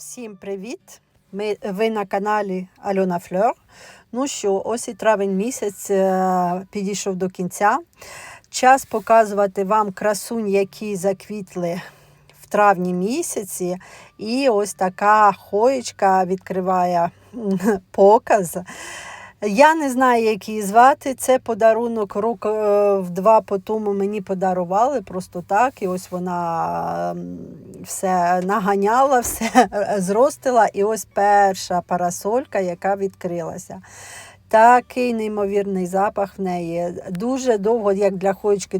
Всім привіт! Ми, ви на каналі Альона Фльор. Ну що, ось і травень місяць е, підійшов до кінця. Час показувати вам красунь, які заквітли в травні місяці. І ось така хоєчка відкриває показ. Я не знаю, як її звати. Це подарунок рок е, в два по тому мені подарували просто так. І ось вона все наганяла, все зростила. І ось перша парасолька, яка відкрилася. Такий неймовірний запах в неї. Дуже довго, як для хоєчки,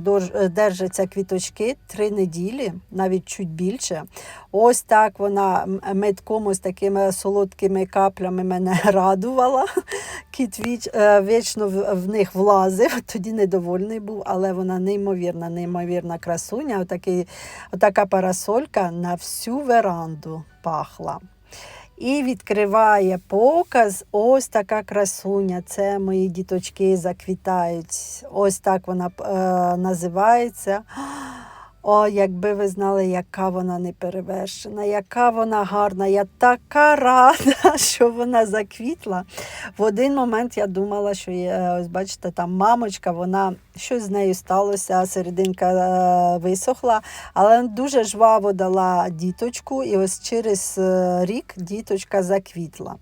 держаться квіточки, три неділі, навіть чуть більше. Ось так вона метком, ось такими солодкими каплями мене радувала. Кіт віч, е, вічно в них влазив, тоді недовольний був, але вона неймовірна, неймовірна красуня. Отакий, отака парасолька на всю веранду пахла. І відкриває показ. Ось така красуня. Це мої діточки заквітають. Ось так вона е, називається. О, якби ви знали, яка вона неперевершена, яка вона гарна. Я така рада, що вона заквітла. В один момент я думала, що є, ось бачите, там мамочка, вона щось з нею сталося, серединка е, висохла, але дуже жваво дала діточку, і ось через е, рік діточка заквітла.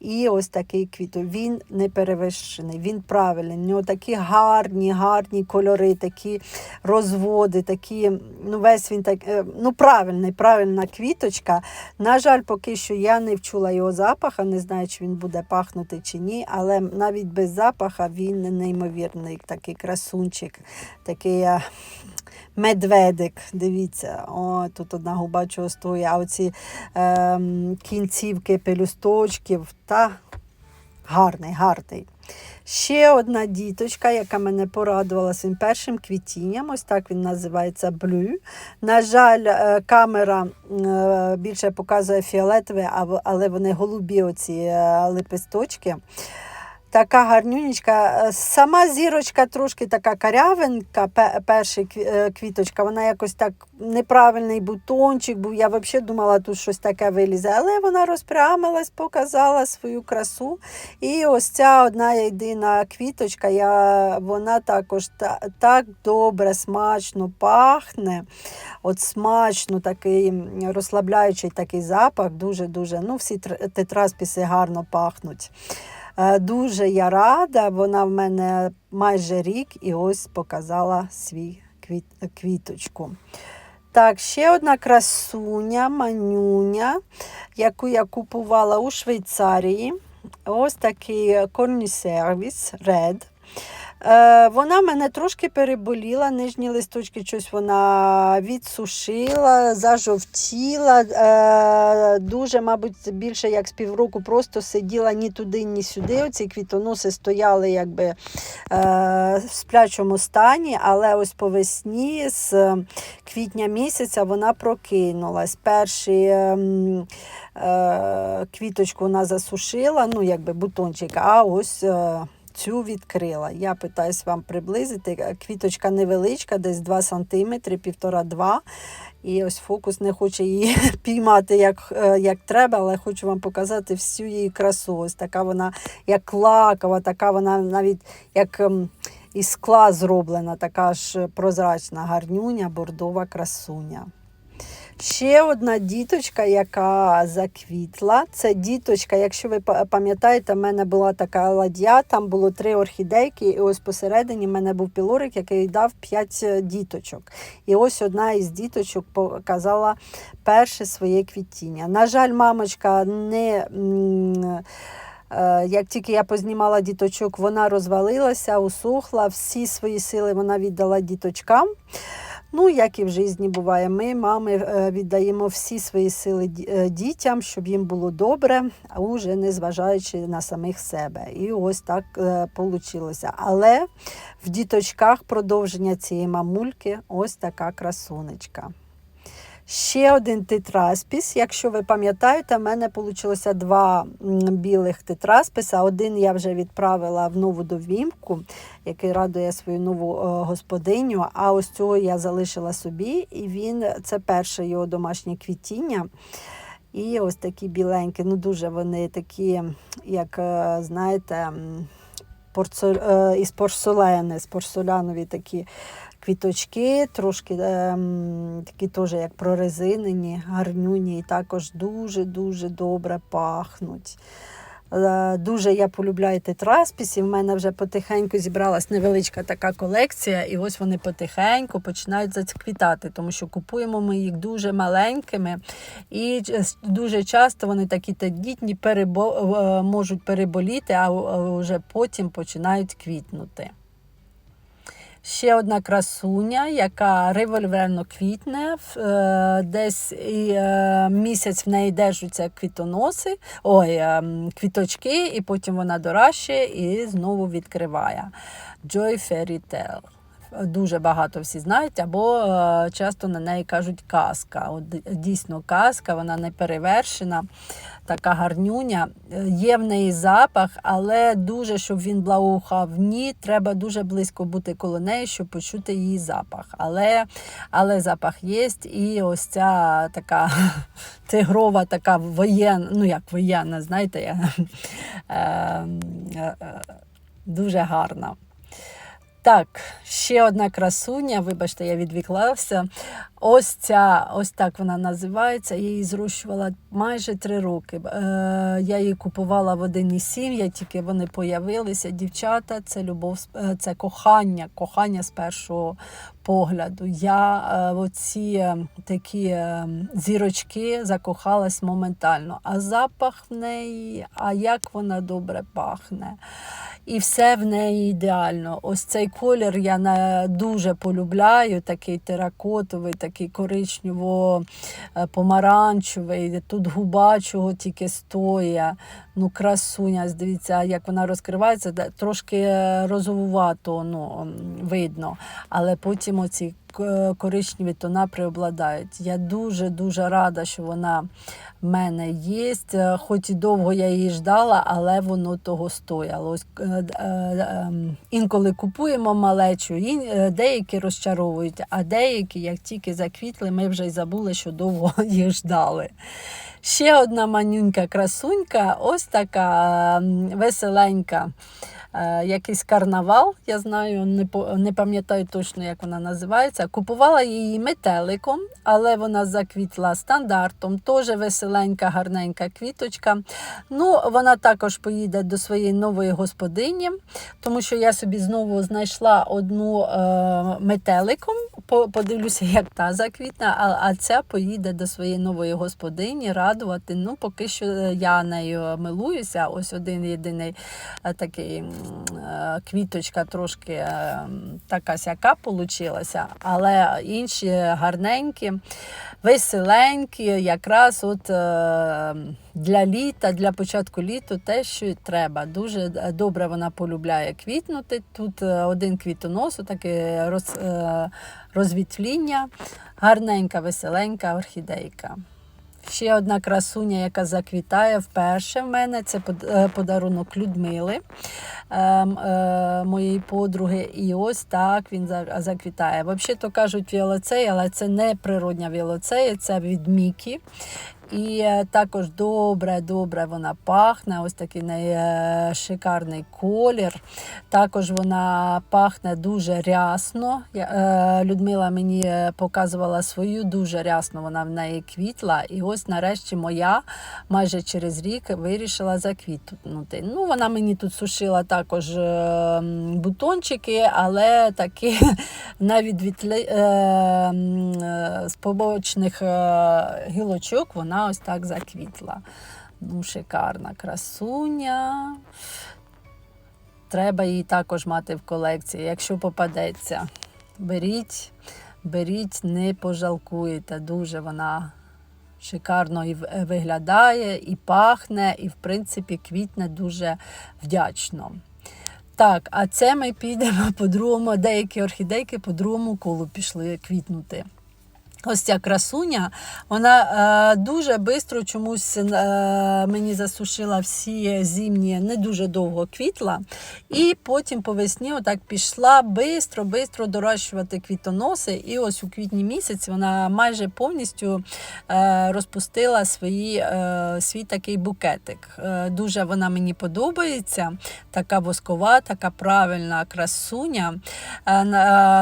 І ось такий квіт. Він не перевершений, він правильний. У нього такі гарні, гарні кольори, такі розводи, такі, ну весь він так, е, ну правильний, правильна квіточка. На жаль, поки що я не вчула його запаха, не знаю, чи він буде пахнути чи ні, але навіть без запаха він неймовірний, такий красунчик, такий. е, Медведик, дивіться, о, тут одна губа чого стоїть, а оці ем, кінцівки пелюсточків, та гарний, гарний. Ще одна діточка, яка мене порадувала своїм першим квітінням, ось так він називається блю. На жаль, е, камера е, більше показує фіолетове, але вони голубі оці е, лепесточки. Така гарнюнечка. Е, Сама зірочка трошки така карявинка, пе- перша е, квіточка, вона якось так неправильний бутончик був. Я взагалі думала, тут щось таке вилізе, але вона розпрямилась, показала свою красу. І ось ця одна єдина квіточка, я, вона також та, так добре, смачно пахне. От смачно такий розслабляючий такий запах, дуже-дуже. Ну, всі тр- тетраспіси гарно пахнуть. Е, Дуже я рада, вона в мене майже рік і ось показала свій квіт, квіточку. Так, ще одна красуня, манюня, яку я купувала у Швейцарії. Ось такий корнісервіс Red. Е, вона мене трошки переболіла, нижні листочки щось вона відсушила, зажовтіла. Е, дуже, мабуть, більше як з півроку просто сиділа ні туди, ні сюди. Оці квітоноси стояли якби е, в сплячому стані, але ось по весні з квітня місяця вона прокинулась. Перші ем, квіточку вона засушила, ну якби бутончик, а ось. Цю відкрила. Я питаюсь вам приблизити. Квіточка невеличка, десь 2 см, півтора-два. І ось фокус не хоче її піймати як, е, як треба, але хочу вам показати всю її красу. Ось така вона як лакова, така вона навіть як ем, із скла зроблена, така ж прозрачна гарнюня, бордова красуня. Ще одна діточка, яка заквітла. Це діточка, якщо ви пам'ятаєте, в мене була така ладья, там було три орхідейки, і ось посередині в мене був пілорик, який дав п'ять е, діточок. І ось одна із діточок показала перше своє квітіння. На жаль, мамочка не. е, Як тільки я познімала діточок, вона розвалилася, усохла, всі свої сили вона віддала діточкам. Ну, як і в житті буває, ми, мами, е, віддаємо всі свої сили е, дітям, щоб їм було добре, а уже не зважаючи на самих себе. І ось так вийшло. Але в діточках продовження цієї мамульки ось така красунечка. Ще один тетраспіс. Якщо ви пам'ятаєте, в мене вийшло два білих тетрасписа. Один я вже відправила в нову довімку, який радує свою нову е, господиню. А ось цього я залишила собі, і він це перше його домашнє квітіння. І ось такі біленькі, ну дуже вони такі, як е, знаєте, м, порцу... е, із порцелени, з порцелянові такі квіточки, трошки ем, такі теж як прорезинені, гарнюні, і також дуже-дуже добре пахнуть. Е, Дуже я полюбляю тетраспісів. У мене вже потихеньку зібралась невеличка така колекція, і ось вони потихеньку починають зацвітати, тому що купуємо ми їх дуже маленькими, і дуже часто вони такі тендітні перебо... е, можуть переболіти, а вже потім починають квітнути. Ще одна красуня, яка револьверно квітне. е, Десь е, місяць в неї держаться квітоноси, ой, е, квіточки, і потім вона доращує і знову відкриває. Joy Fairy Tale. Дуже багато всі знають, або е, часто на неї кажуть казка. От дійсно казка, вона не перевершена, така гарнюня. Є в неї запах, але дуже, щоб він благоухав ні, треба дуже близько бути коло неї, щоб почути її запах. Але, але запах є, і ось ця така тигрова, така воєнна, ну як воєнна, знаєте, я, е, е, е, дуже гарна. Так, ще одна красуня, вибачте, я відвіклався. Ось ця, ось так вона називається. Її зрощувала майже три роки. Е, я її купувала в 1,7, я тільки вони появилися. Дівчата, це любов, е, це кохання, кохання з першого погляду. Я в оці е, такі е, зірочки закохалась моментально. А запах в неї, а як вона добре пахне. І все в неї ідеально. Ось цей колір я дуже полюбляю, такий теракотовий, такий коричнево-помаранчевий. Тут губа чого тільки стоя. Ну, красуня, дивіться, як вона розкривається, трошки розовувато ну, видно. Але потім оці коричневі тона преобладають. Я дуже-дуже рада, що вона в мене є. Е, Хоч і довго я її ждала, але воно того стояло. Ось, е, е, ем, інколи купуємо малечу, деякі розчаровують, а деякі, як тільки заквітли, ми вже й забули, що довго їх ждали. Ще одна манюнька красунька, ось така ем, веселенька. Е, якийсь карнавал, я знаю, не, не пам'ятаю точно, як вона називається. Купувала її метеликом, але вона заквітла стандартом. Теж веселенька, гарненька квіточка. Ну, вона також поїде до своєї нової господині, тому що я собі знову знайшла одну е, метеликом. Подивлюся, як та заквітне, а, а ця поїде до своєї нової господині радувати. Ну, поки що я нею милуюся. Ось один єдиний е, такий е, квіточка трошки е, така сяка получилася, але інші гарненькі, веселенькі, якраз от е, для літа, для початку літу те, що й треба. Дуже е, добре вона полюбляє квітнути. Тут е, один квітонос, таке роз, е, розвітління, гарненька, веселенька орхідейка. Ще одна красуня, яка заквітає вперше в мене, це е, подарунок Людмили, ем, е, моєї подруги. І ось так він заквітає. Взагалі то кажуть віолоцей, але це не природня віолоцея, це від Мікі. І е, також добре, добре вона пахне. Ось такий е, шикарний колір. Також вона пахне дуже рясно. Е, Людмила мені показувала свою, дуже рясно вона в неї квітла. І ось нарешті моя майже через рік вирішила заквітнути. Ну, вона мені тут сушила також бутончики, але такі навіть від з побочних гілочок вона ось так заквітла. Ну, шикарна красуня. Треба її також мати в колекції, якщо попадеться. Беріть, беріть, не пожалкуєте. Дуже вона шикарно і виглядає, і пахне, і, в принципі, квітне дуже вдячно. Так, а це ми підемо по другому, деякі орхідейки по другому колу пішли квітнути. Ось ця красуня, вона е, дуже швидко чомусь е, мені засушила всі зимні, не дуже довго квітла. І потім по весні отак пішла швидко, швидко дорощувати квітоноси. І ось у квітні місяці вона майже повністю е, розпустила свої, е, свій такий букетик. Е, дуже вона мені подобається. Така воскова, така правильна красуня. Е, е,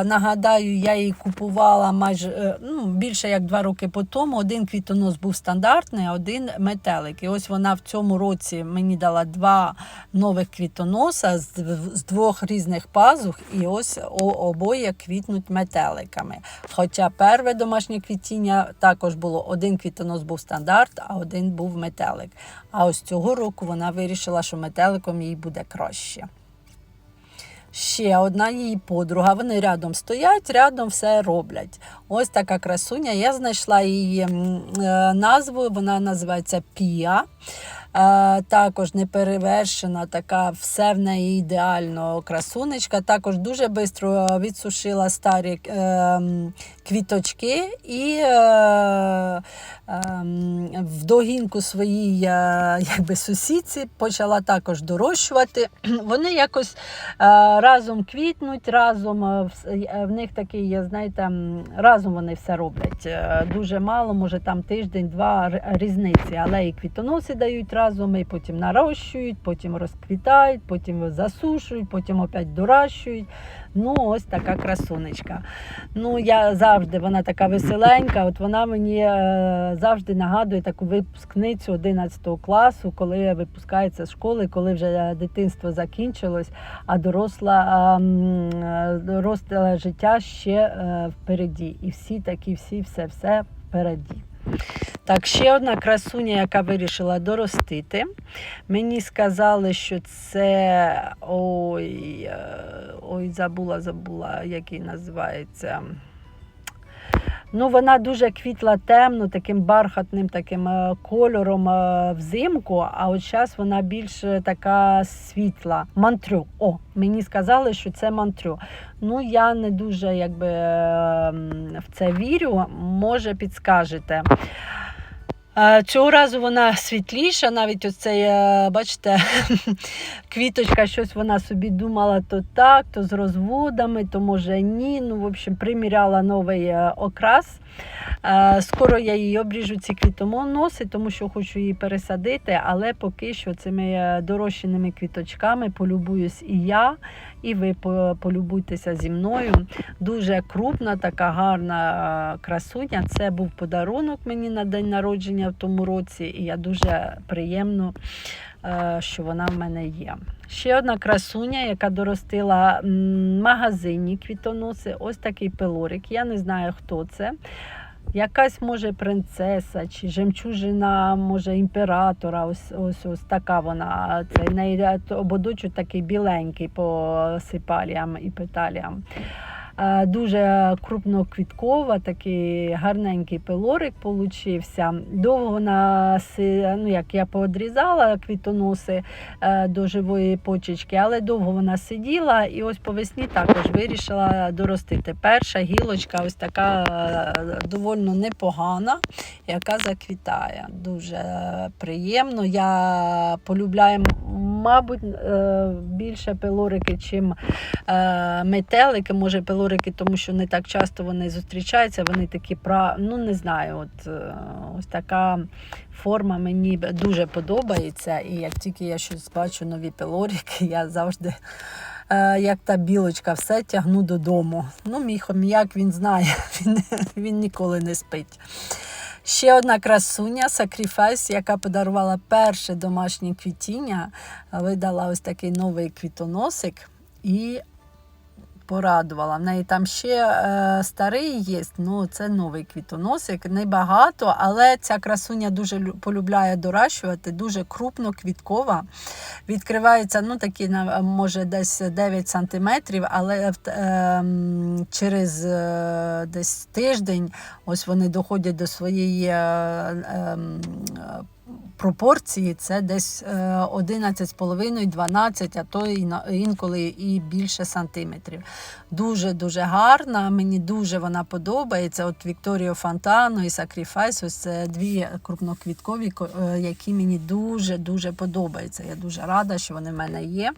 Нагадаю, я її купувала майже е, ну, більше як два роки по тому. Один квітонос був стандартний, а один метелик. І ось вона в цьому році мені дала два нових квітоноса з, з двох різних пазух, і ось обоє квітнуть метеликами. Хоча перше домашнє квітіння також було один квітонос був стандарт, а один був метелик. А ось цього року вона вирішила, що метеликом їй буде краще ще одна її подруга. Вони рядом стоять, рядом все роблять. Ось така красуня. Я знайшла її е, назву, вона називається Пія. Також неперевершена, така все в неї ідеально красунечка. Також дуже швидко відсушила старі е, квіточки і е, ем, в догінку своїй якби, сусідці почала також дорощувати. Вони якось е, разом квітнуть, разом е, в них такий, знаєте, разом вони все роблять. Дуже мало, може там тиждень-два різниці, але і квітоноси дають разом, і потім нарощують, потім розквітають, потім засушують, потім опять доращують. Ну, ось така красунечка. Ну, я завжди, вона така веселенька. От вона мені е, завжди нагадує таку випускницю 11 класу, коли випускається з школи, коли вже дитинство закінчилось, а доросла, е, доросле життя ще е, впереді. І всі такі, всі, все, все впереді. Так, ще одна красуня, яка вирішила доростити. Мені сказали, що це ой, е, ой, забула, забула, як її називається. Ну, вона дуже квітла темно, таким бархатним таким е, кольором е, взимку, а от зараз вона більш е, така світла. Мантрю. О, мені сказали, що це мантрю. Ну, я не дуже якби, е, в це вірю. Може, підскажете. Цього разу вона світліша, навіть оцей, е, бачите, квіточка, щось вона собі думала то так, то з розводами, то може ні. Ну, в общем, приміряла новий е, окрас. Скоро я її обріжу ці квітоноси, тому що хочу її пересадити, але поки що цими е, дорощеними квіточками полюбуюсь і я, і ви полюбуйтеся зі мною. Дуже крупна, така гарна е, красуня. Це був подарунок мені на день народження в тому році, і я дуже приємно, е, що вона в мене є. Ще одна красуня, яка доростила м, магазинні квітоноси. Ось такий пилорик. Я не знаю, хто це. Якась може принцеса чи жемчужина, може імператора. Ось ось ось така вона. Це не е, такий біленький по сипаліям і петаліям. Дуже крупноквіткова, такий гарненький пилорик получився. Довго вона ну, як я поодрізала квітоноси е, до живої почечки, але довго вона сиділа і ось по весні також вирішила доростити. Перша гілочка, ось така е, доволі непогана, яка заквітає. Дуже приємно. Я полюбляю, мабуть, е, більше пилорики, чим метелики, може пилорики, тому що не так часто вони зустрічаються. Вони такі пра... ну не знаю, от е, ось така форма мені дуже подобається. І як тільки я щось бачу нові пилорики, я завжди. е, Як та білочка, все тягну додому. Ну, мій хом'як він знає, він, він ніколи не спить. Ще одна красуня Sacrifice, яка подарувала перше домашнє квітіння, видала ось такий новий квітоносик і порадувала. В неї там ще е, старий є, ну це новий квітоносик, небагато, але ця красуня дуже полюбляє доращувати, дуже крупно квіткова. Відкривається ну, такі, може, десь 9 сантиметрів, але ем, через е, десь тиждень ось вони доходять до своєї е, е, пропорції це десь е, 11,5-12, а то інколи і більше сантиметрів. Дуже-дуже гарна, мені дуже вона подобається. От Вікторіо Фонтано і Sacrifice, ось це дві крупноквіткові, ко- е, які мені дуже-дуже подобаються. Я дуже рада, що вони в мене є.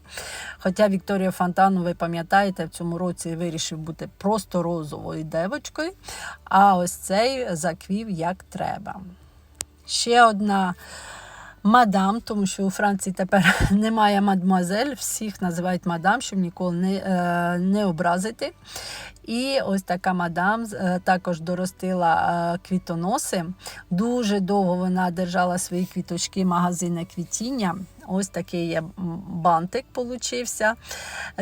Хоча Вікторіо Фонтано, ви пам'ятаєте, в цьому році вирішив бути просто розовою девочкою, а ось цей заквів як треба. Ще одна мадам, тому що у Франції тепер немає мадмуазель, всіх називають мадам, щоб ніколи не, е, не образити. І ось така мадам е, також доростила е, квітоноси. Дуже довго вона держала свої квіточки магазини квітіння. Ось такий є бантик получився.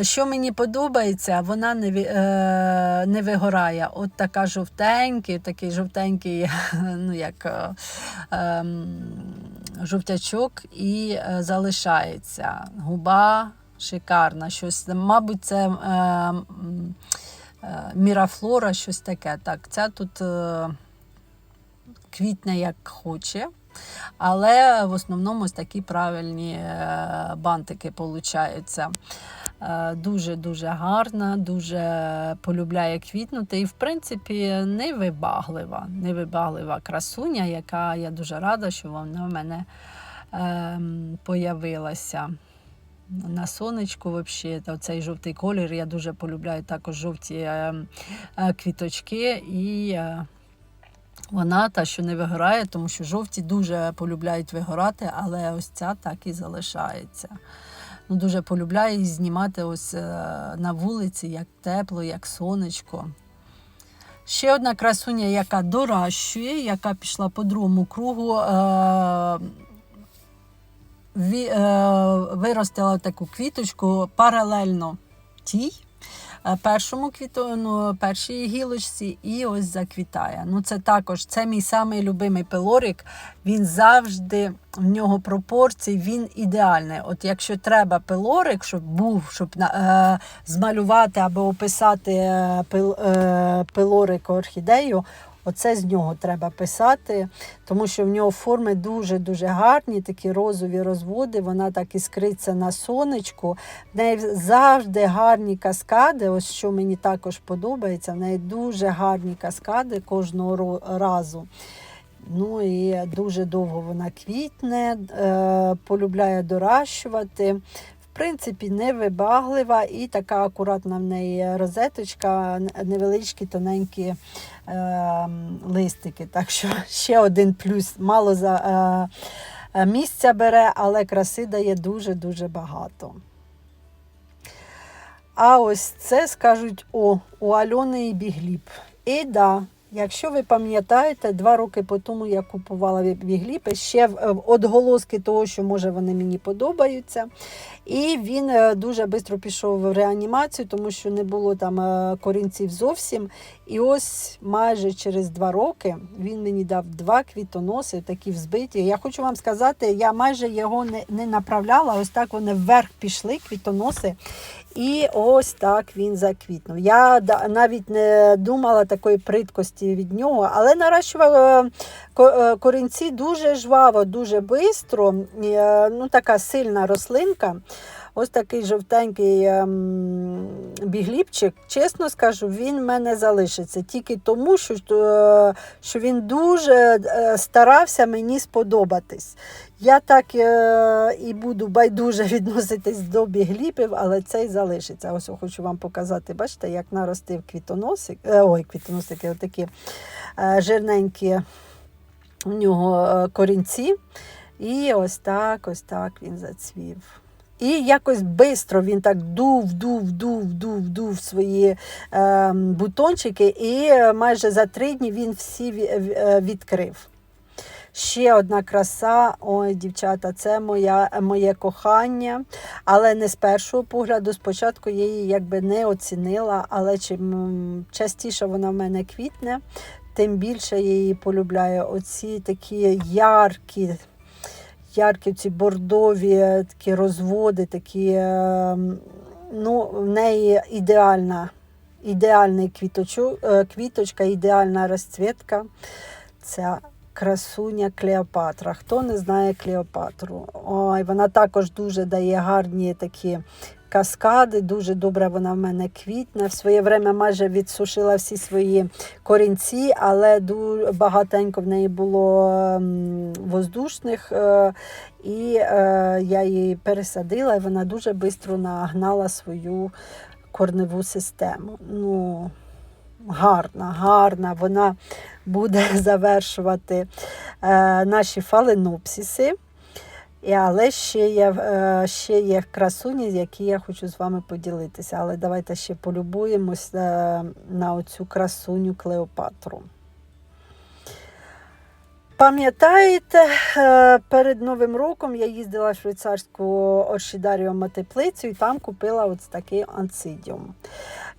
Що мені подобається, вона не, е, не вигорає. От така жовтенький, такий жовтенький, ну як е, ем, жовтячок і е, залишається. Губа шикарна. Щось, мабуть, це е, е, мірафлора, щось таке. Так, ця тут е, квітне як хоче. Але в основному ось такі правильні е, бантики получаються. Е, Дуже-дуже гарна, дуже полюбляє квітнути і, в принципі, невибаглива, невибаглива красуня, яка я дуже рада, що вона в мене ем, появилася. На сонечку, взагалі, цей жовтий колір. Я дуже полюбляю також жовті е, е, квіточки. І е, вона та, що не вигорає, тому що жовті дуже полюбляють вигорати, але ось ця так і залишається. Ну, дуже полюбляю її знімати ось е, на вулиці, як тепло, як сонечко. Ще одна красуня, яка доращує, яка пішла по другому кругу. Е, е, виростила таку квіточку паралельно тій. Е, Першому квітону, першій гілочці і ось заквітає. Ну, це також це мій самий любимий пилорик. Він завжди в нього пропорції, він ідеальний. От якщо треба пилорик, щоб був, щоб е, змалювати або описати е, е, пилорик орхідею, Оце з нього треба писати, тому що в нього форми дуже-дуже гарні, такі розові розводи. Вона так іскриться на сонечку. В неї завжди гарні каскади. Ось що мені також подобається. В неї дуже гарні каскади кожного разу. Ну і дуже довго вона квітне, е, полюбляє доращувати. Принципі, невибаглива і така акуратна в неї розеточка, невеличкі тоненькі е, листики. Так що ще один плюс. Мало за е, е, місця бере, але краси дає дуже-дуже багато. А ось це скажуть о, у Альони і Бігліб. І да, якщо ви пам'ятаєте, два роки по тому я купувала Бігліб, ще в- е, отголоски того, що може вони мені подобаються. І він е, дуже швидко пішов в реанімацію, тому що не було там е, корінців зовсім. І ось майже через два роки він мені дав два квітоноси, такі взбиті. Я хочу вам сказати, я майже його не, не направляла, ось так вони вверх пішли, квітоноси. І ось так він заквітнув. Я навіть не думала такої придкості від нього, але наращувала е, е, корінці дуже жваво, дуже швидко. Ну, така сильна рослинка. Ось такий жовтенький ем, бігліпчик. Чесно скажу, він в мене залишиться тільки тому, що, е, що він дуже е, старався мені сподобатись. Я так е, і буду байдуже відноситись до бігліпів, але цей залишиться. Ось хочу вам показати, бачите, як наростив квітоносик, ой, квітоносики, отакі жирненькі у нього корінці. І ось так, ось так він зацвів. І якось швидко він так дув, дув, дув, дув, дув свої е, бутончики, і е, майже за три дні він всі е, відкрив. Ще одна краса. Ой, дівчата, це моя, моє кохання, але не з першого погляду. Спочатку я її якби не оцінила, але чим частіше вона в мене квітне, тим більше я її полюбляю. Оці такі яркі, яркі ці бордові такі розводи, такі, е, ну, в неї ідеальна, ідеальний квіточу, е, квіточка, ідеальна розцвітка. Ця красуня Клеопатра. Хто не знає Клеопатру? Ой, вона також дуже дає гарні такі каскади. Дуже добре вона в мене квітне. В своє время майже відсушила всі свої корінці, але ду- багатенько в неї було воздушних. е, І е, я її пересадила, і вона дуже швидко нагнала свою корневу систему. Ну, гарна, гарна. Вона буде завершувати е, наші фаленопсиси. Але ще є, е, ще є красуні, які я хочу з вами поділитися. Але давайте ще полюбуємось е, на оцю красуню Клеопатру. Пам'ятаєте, е, перед Новим роком я їздила в швейцарську оршідаріуму теплицю і там купила ось такий анцидіум.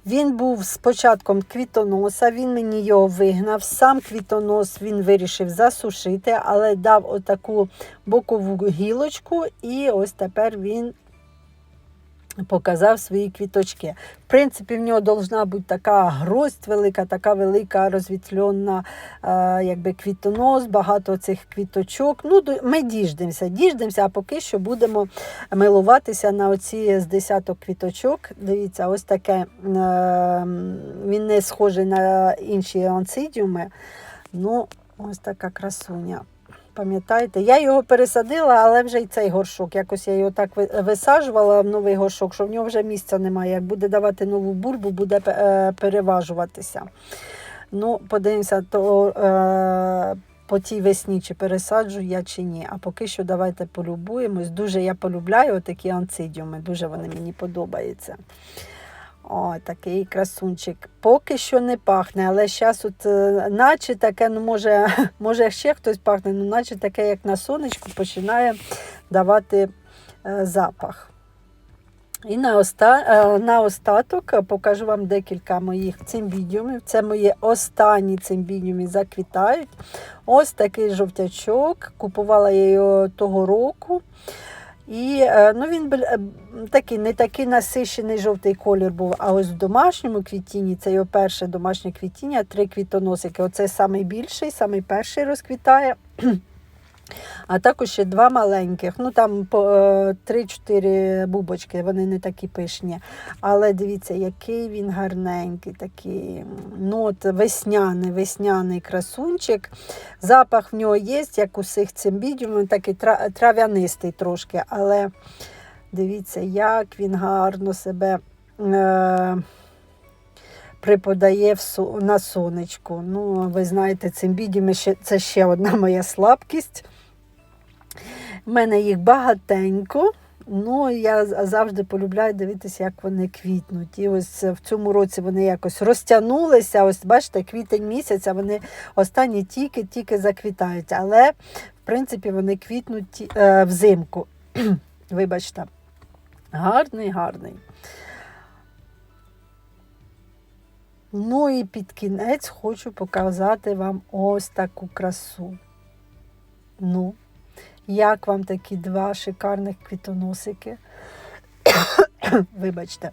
Він був з початком квітоноса, він мені його вигнав. Сам квітонос він вирішив засушити, але дав отаку бокову гілочку, і ось тепер він показав свої квіточки. В принципі, в нього должна бути така гроздь велика, така велика розвітльона, е, якби квітонос, багато цих квіточок. Ну, ми діждемося, діждемося, а поки що будемо милуватися на оці з десяток квіточок. Дивіться, ось таке. е, Він не схожий на інші анцидіуми. Ну, ось така красуня. Пам'ятаєте, я його пересадила, але вже й цей горшок. Якось я його так висаджувала в новий горшок, що в нього вже місця немає. Як буде давати нову бульбу, буде е, переважуватися. Ну, подивимося, то е, по тій весні, чи пересаджу я, чи ні. А поки що давайте полюбуємось. Дуже я полюбляю такі анцидіуми, дуже вони мені подобаються. О, такий красунчик. Поки що не пахне, але зараз от е, наче таке, ну може, може ще хтось пахне, ну наче таке, як на сонечку, починає давати е, запах. І на, оста... е, на остаток покажу вам декілька моїх цимбідіумів. Це мої останні цимбідіуми заквітають. Ось такий жовтячок. Купувала я його того року. І е, ну, він е, такий, не такий насищений жовтий колір був. А ось в домашньому квітінні, це його перше домашнє квітіння, три квітоносики. Оце найбільший, найперший розквітає. А також ще два маленьких. Ну там по е, 3-4 бубочки, вони не такі пишні. Але дивіться, який він гарненький, такий ну, от весняний, весняний красунчик. Запах в нього є, як у всіх цимбідіумів, такий трав'янистий трошки. Але дивіться, як він гарно себе. Е- со- на сонечку. Ну, ви знаєте, цимбідіуми ще, це ще одна моя слабкість. У мене їх багатенько. Ну, я завжди полюбляю дивитися, як вони квітнуть. І ось в цьому році вони якось розтягнулися. Ось бачите, квітень місяця вони останні тільки-тільки заквітають. Але, в принципі, вони квітнуть е, взимку. Вибачте. Гарний, гарний. Ну і під кінець хочу показати вам ось таку красу. Ну, як вам такі два шикарних квітоносики? Вибачте.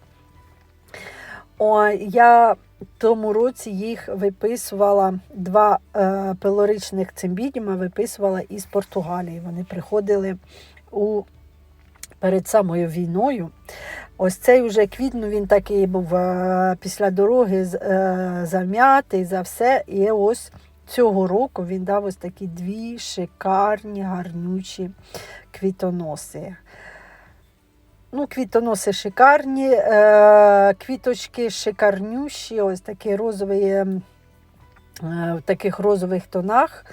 О, я тому році їх виписувала, два е, пилоричних цимбідіума виписувала із Португалії. Вони приходили у, перед самою війною. Ось цей уже квітну він такий був е, після дороги е, зам'ятий за все. І ось цього року він дав ось такі дві шикарні, гарнючі квітоноси. Ну, квітоноси шикарні, е, квіточки шикарнющі, ось такі розові, ем, в таких розових тонах.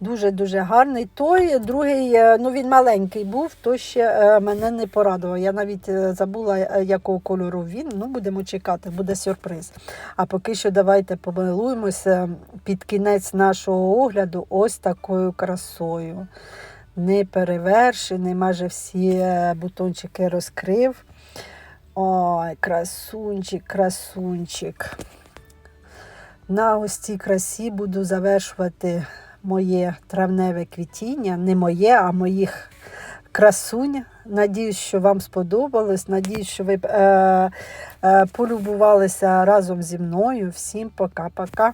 Дуже-дуже гарний. Той другий, е, ну він маленький був, то ще е, мене не порадував. Я навіть е, забула, е, якого кольору він. Ну, будемо чекати, буде сюрприз. А поки що давайте помилуємося під кінець нашого огляду ось такою красою. Не перевершений, майже всі е, бутончики розкрив. Ой, красунчик, красунчик. На ось цій красі буду завершувати моє травневе квітіння. Не моє, а моїх красунь. Надіюсь, що вам сподобалось. Надіюсь, що ви е, е, полюбувалися разом зі мною. Всім пока-пока.